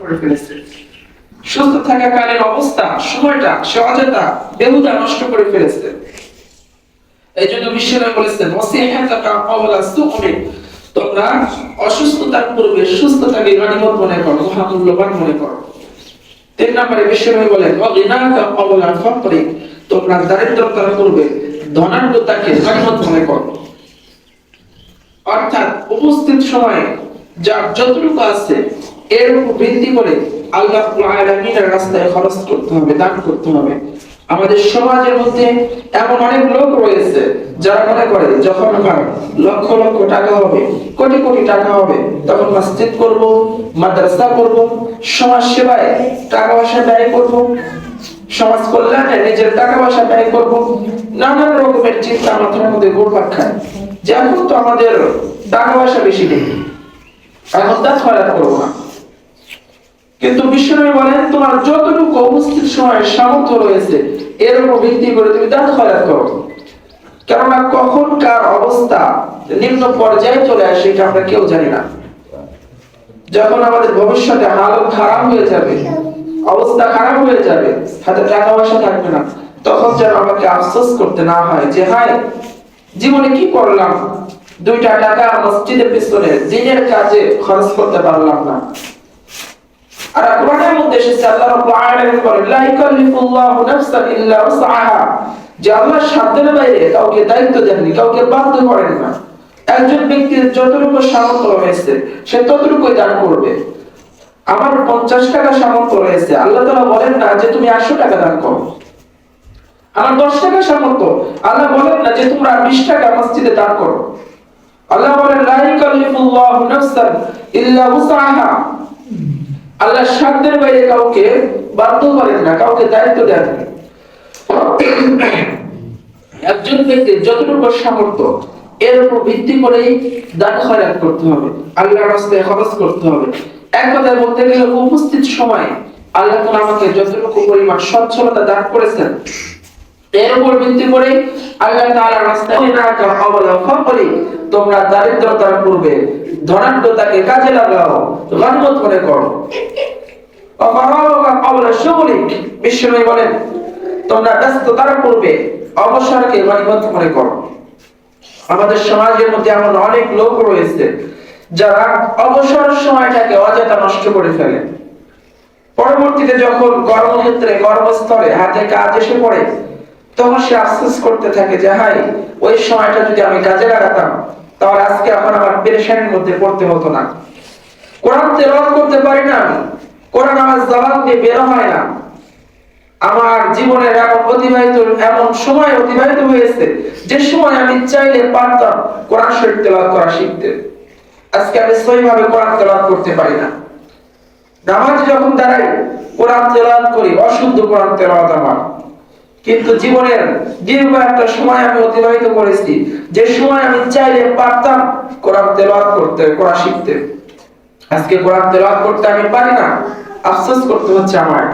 করে ফেলেছে। সুস্থ অবস্থা, সময়টা নষ্ট করে ফেলেছে। এই জন্য বিশ্বরা তোমরা অসুস্থতার পূর্বে সুস্থতাকে গনিমত মনে করো, মহামূল্যবান মনে করো। তিন নম্বরে ফকরি। তোমরা দারিদ্রতার পূর্বে ধনাঢ্যতাকে গনিমত মনে করো। অর্থাৎ উপস্থিত সময়ে যার যতটুকু আছে এর উপর ভিত্তি করে আল্লাহ আলমিনের রাস্তায় খরচ করতে হবে, দান করতে হবে। আমাদের সমাজের মধ্যে এমন অনেক লোক রয়েছে যারা মনে করে, যখন আমার লক্ষ লক্ষ টাকা হবে, কোটি কোটি টাকা হবে, তখন করব, মাদ্রাসা করব সমাজ সেবায় টাকা পয়সা ব্যয় করব, সমাজ কল্যাণে নিজের টাকা পয়সা ব্যয় করব নানান রকমের চিন্তা মাথার মধ্যে ঘুরপাক খায়। যে এখন তো আমাদের টাকা পয়সা বেশি নেই এখন তা খরচ করব না। কিন্তু বিশ্বনবী বলেন, তোমার যতটুকু উপস্থিত সময় সামর্থ্য রয়েছে, এর উপর ভিত্তি করে তুমি দান খরচ করো। কেননা কখন কার অবস্থা নিম্ন পর্যায়ে চলে আসে, এটা আমরা কেউ জানি না। যখন আমাদের ভবিষ্যতে হালত খারাপ হয়ে যাবে, অবস্থা খারাপ হয়ে যাবে, হাতে টাকা পয়সা থাকবে না, তখন যেন আমাকে আফসোস করতে না হয় যে, হায়, জীবনে কি করলাম? দুইটা টাকা মসজিদের পিছনে দিনের কাজে খরচ করতে পারলাম না। আর কোরআনের মধ্যে এসেছে, আল্লাহ রাব্বুল আলামিন বলেন, লা ইকাল্লিফুল্লাহু নাফসান ইল্লা উসআহা যে আল্লাহ সাধ্যের বাইরে কাউকে দায়িত্ব দেননি, কাউকে বাধ্য করেন না। একজন ব্যক্তির যতটুকু সামর্থ্য রয়েছে, সে ততটুকুই দান করবে। আমার পঞ্চাশ টাকা সামর্থ্য রয়েছে, আল্লাহ তাআলা বলেন না যে তুমি একশো টাকা দান করো। আমার দশ টাকা সামর্থ্য, আল্লাহ বলেন না যে তোমরা বিশ টাকা মসজিদে দান করো। আল্লাহ বলেন লাইকাল্লিফুল্লাহ নাফসান ইল্লা উসআহা আল্লাহ সাধ্যের বাইরে কাউকে বাধ্য করেন না, কাউকে দায়িত্ব দেন একজন ব্যক্তি যতটুকু সামর্থ্য, এর উপর ভিত্তি করেই দান খয়রাত করতে হবে, আল্লাহর রাস্তায় খরচ করতে হবে। এক কথায় বলতে গেলে উপস্থিত সময় আল্লাহ আমাকে যতটুকু পরিমাণ সচ্ছলতা দান করেছেন এর উপর ভিত্তি করে আল্লাহ তাআলা কাওলা ফাকরি তোমরা দারিদ্রতার পূর্বে ধনাঢ্যতাকে কাজে লাগাও গনিমত বলেন, তোমরা ব্যস্ততার পূর্বে অবসরকে গনিমত আমাদের সমাজের মধ্যে এমন অনেক লোক রয়েছে, যারা অবসর সময়টাকে অযথা নষ্ট করে ফেলে। পরবর্তীতে যখন কর্মক্ষেত্রে, কর্মস্থলে হাতে কাজ এসে পড়ে তখন সে আফসোস করতে থাকে যে, হাই, ওই সময়টা যদি আমি কাজে লাগাতাম, তাহলে আজকে এখন আমার পেরেশানির মধ্যে পড়তে হতো না। কোরআন তেলাওয়াত করতে পারি না কোরআন আমার জবান দিয়ে বের হয় না। আমার জীবনের এমন অতিবাহিত, এমন সময় অতিবাহিত হয়েছে, যে সময় আমি চাইলে পারতাম কোরআন শরীফ তেলাওয়াত করা শিখতে। আজকে আমি সহিভাবে কোরআন তেলাওয়াত করতে পারি না। নামাজে যখন দাঁড়াই, কোরআন তেলাওয়াত করি, অশুদ্ধ কোরআন তেলাওয়াত আমার। কিন্তু জীবনের দীর্ঘ একটা সময় আমি অতিবাহিত করেছি। যে সময় আমি চাইলে পারতাম কোরআন তেলাওয়াত করতে, কোরআন শিখতে। আজকে কোরআন তেলাওয়াত করতে আমি পারি না। আফসোস করতে হচ্ছে আমার